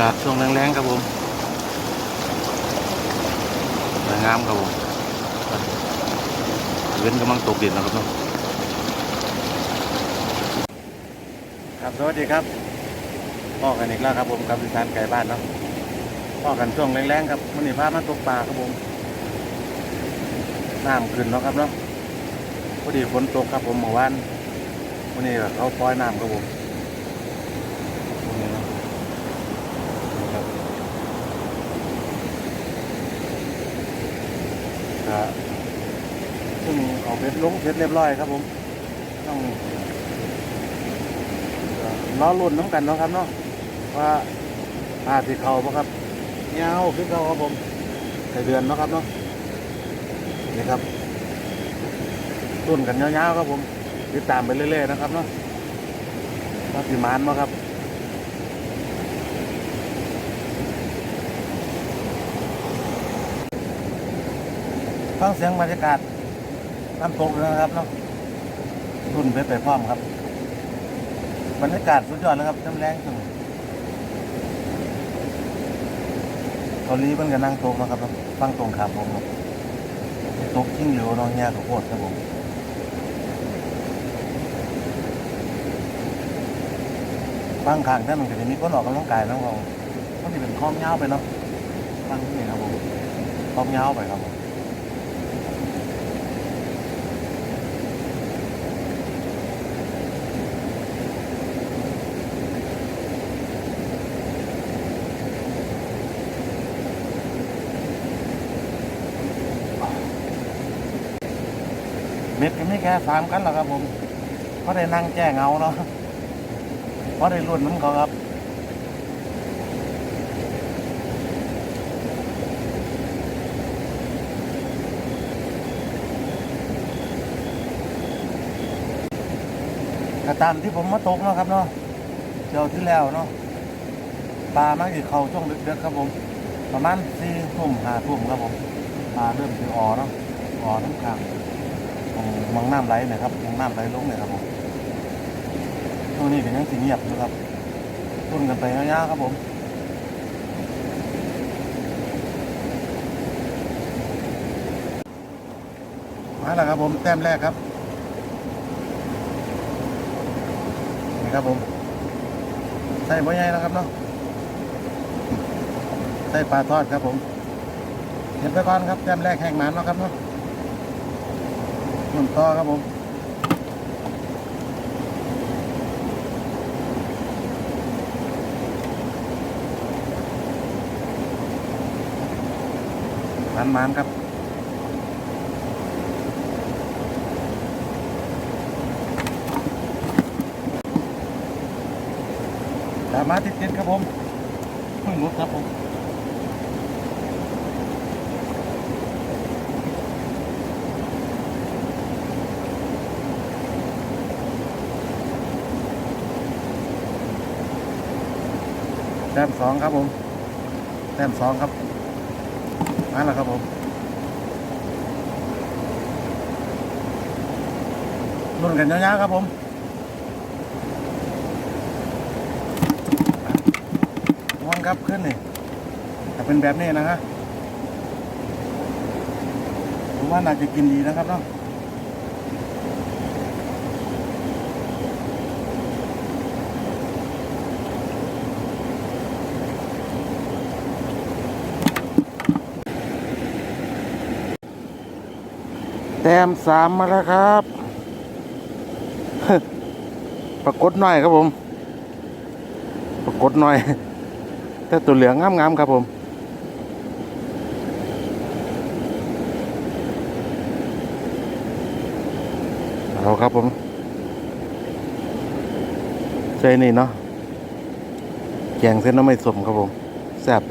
ากาศช่วงแรงๆครับผมสวยงามครับผมเว้นกำลังตกเดินนะครับเนาะครับสวัสดีครับพ่อกันอีกแล้วครับผมกับดิฉันไก่บ้านเนาะพ่อกันช่วงแรงๆครับมันนี่พามาตกปลาครับผมน้ำขึ้นเนาะครับเนาะพอดีฝนตกครับผมเมื่อวานวันนี้เขาปล่อยน้ำครับผมตรงนี้เนาะนี่ครับก็ซึ่งเอาเบ็ด ลงเสร็จเรียบร้อยครับผมต้องก็ล้อลุ่นน้ำกันเนาะครับเนาะว่าปลาที่เขาปะครับเงาคือเขาครับผมใส่เดือนเนาะครับเนาะนี่ครับต้นกันยาวๆครับผมติดตามไปเรื่อยๆนะครับเนาะว่าสิมานมาครับฟังเสียงบรรยากาศ น้ำตกเลยนะครับเนาะรุ่นไปไปพร้อมครับบรรยากาศสุดยอดเลยครับน้ำแรงสุดเกาหลีมันก็นั่งตกนะครับฟังตรงขาผมครับตกทิ้งเหลวน้องแง่กับโคตรครับผมฟังขางท่านมันก็จะมีคนออกกำลังกายนะครับมันจะเป็นคล้องเงาไปเนาะฟังที่นี่ครับผมคล้องเงาไปครับผม เม็ดก็ไม่แค่สามกันหรอกครับผมเพราะได้นั่งแจ้เงาเนาะเพราะได้รุ่นน้ำเขาครับก็ตามที่ผมมาตกเนาะครับเนาะเดี๋ยวที่แล้วเนาะปลามาอีกเขาช่วงดึกๆครับผม ประมาณสี่ทุ่มห้าทุ่มครับผมปลาเริ่มที่ออเนาะออน้ำขัง ของมังน้ำไหลเนะครับมังน้ำไหลลงเนี่ยครับผมช่วงนี้เป็นยังสีเงียบอยู่ครับทุ่นกันไปยาวๆครับผมมาแล้วครับผมแต้มแรกครับนี่ครับผมใส่บ่ใหญ่นะครับเนาะใส่ปลาทอดครับผมเห็นไปก่อนครับแต้มแรกแห้งหมันเนาะครับเนาะ หมุนต่อครับผมมันมันๆครับตามมาติดๆครับผมเพิ่งรุดครับผม แต้มสองครับผม แต้มสองครับมาแล้วครับผมรุ่นกันยาวๆครับผมม้วนครับขึ้นนี่ถ้าเป็นแบบนี้นะฮะผมว่าน่าจะกินดีนะครับเนาะ แต้มสามมาแล้วครับปรากฏหน่อยครับผม ปรากฏหน่อย แต่ตัวเหลืองงามๆครับผม เอาครับผมใช่นี่เนาะแกงเส้นน้ำไม่สมครับผมแซ่บ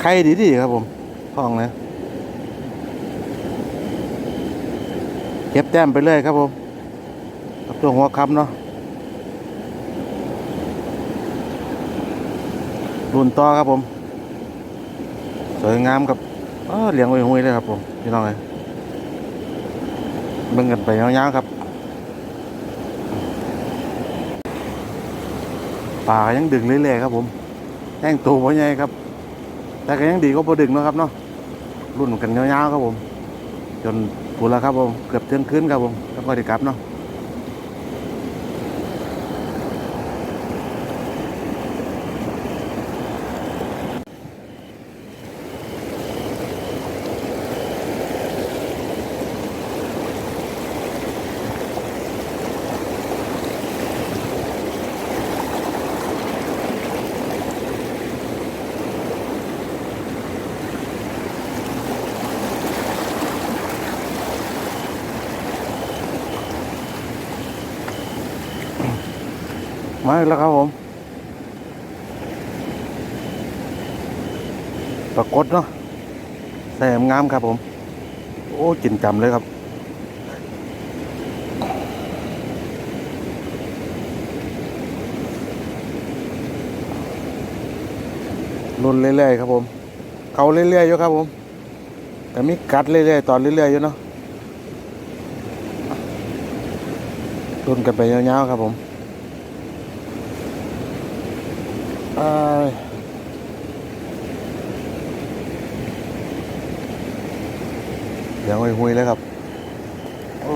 ไข่ดีๆครับผมพองนะ เก็บแต้มไปเลยครับผมกับตัวหัวคำเนาะรุ่นต่อครับผม สวยงามครับเออเลี้ยงไว้หุยเลยครับผมพี่น้องเลยเบิ่งกันไปยาวๆครับปลายังดึงเรื่อยๆครับผมแห้งตัวบ่ใหญ่ครับ แต่ก็ยังดีก็บ่ดึกเนะครับเนาะรุ่นกันยาวๆครับผม จน ปุแล้วครับผม เกือบเที่ยงคืนครับผมแล้วก็ได้กลับเนาะ มาอีกแล้วครับผม ปรากฏเนาะแสมงามครับผม โอ้กินจำเลยครับรุนเรื่อยๆครับผม เขาเรื่อยๆอยู่ครับผม แต่มีกัดเรื่อยๆตอนเรื่อยๆอยู่เนาะ รุนกันไปยาวๆครับผมอยเดี๋ยวหุยๆเลยครับโอ้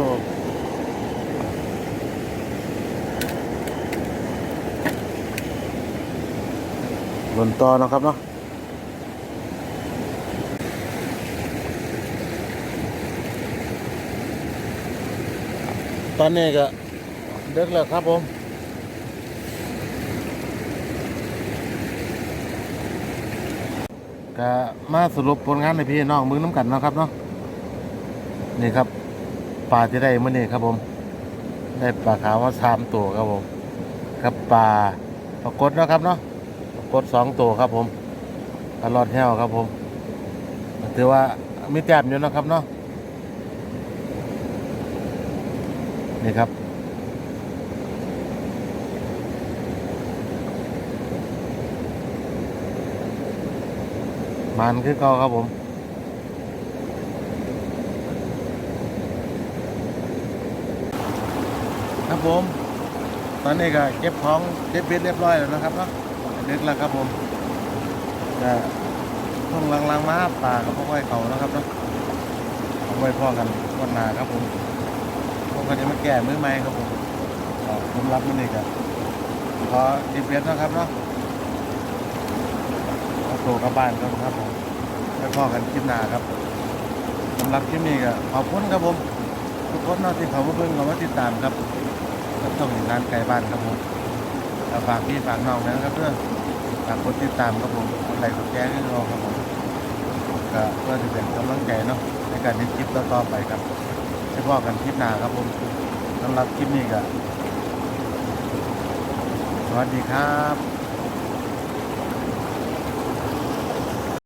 หล่นต่อนะครับเนาะตอนนี้ก็ เด็กแล้วครับผมก็มาสรุปผลงานในพี่น้องมือน้ำกันเนาะครับเนาะนี่ครับปลาที่ได้เมื่อนี้ครับผม ได้ปลาขาวมาสามตัวครับผมกับปลาปรากฏเนาะครับเนาะปรากฏสองตัวครับผมตลอดแห้วครับผมถือว่ามีแต้มอยู่เนาะครับเนาะนี่ครับ มันคือเก่าครับผมครับผม ตอนนี้ก็เก็บของเก็บเบ็ดเรียบร้อยแล้วนะครับเนาะเด็กแล้วครับผมจะต้องลังๆมาหาปลากับพวกไว้เขานะครับเนาะเอาไว้พ่อกันวันหนาครับผมพวกกันจะมาแก่มือไม้ครับผมผมรับมันนี่ครับขอเก็บเบ็ดนะครับเนาะ ตัวกลับบ้านครับครับผมไว้พ่อกันคลิปหน้าครับสำหรับคลิปนี้ก็ขอบคุณครับผมทุกคนนาที่เขาเพิ่งเขามาติดตามครับกับช่องร้านไก่บ้านครับผมฝากพี่ฝากน้องนะครับเพื่อนฝากกดติดตามครับผมกดไลค์กดแชร์ให้เราครับผมก็เพื่อที่เป็นกำลังใจเนาะในการทำคลิปต่อๆไปครับไว้พ่อกันคลิปหน้าครับผมสำหรับคลิปนี้ก็สวัสดีครับ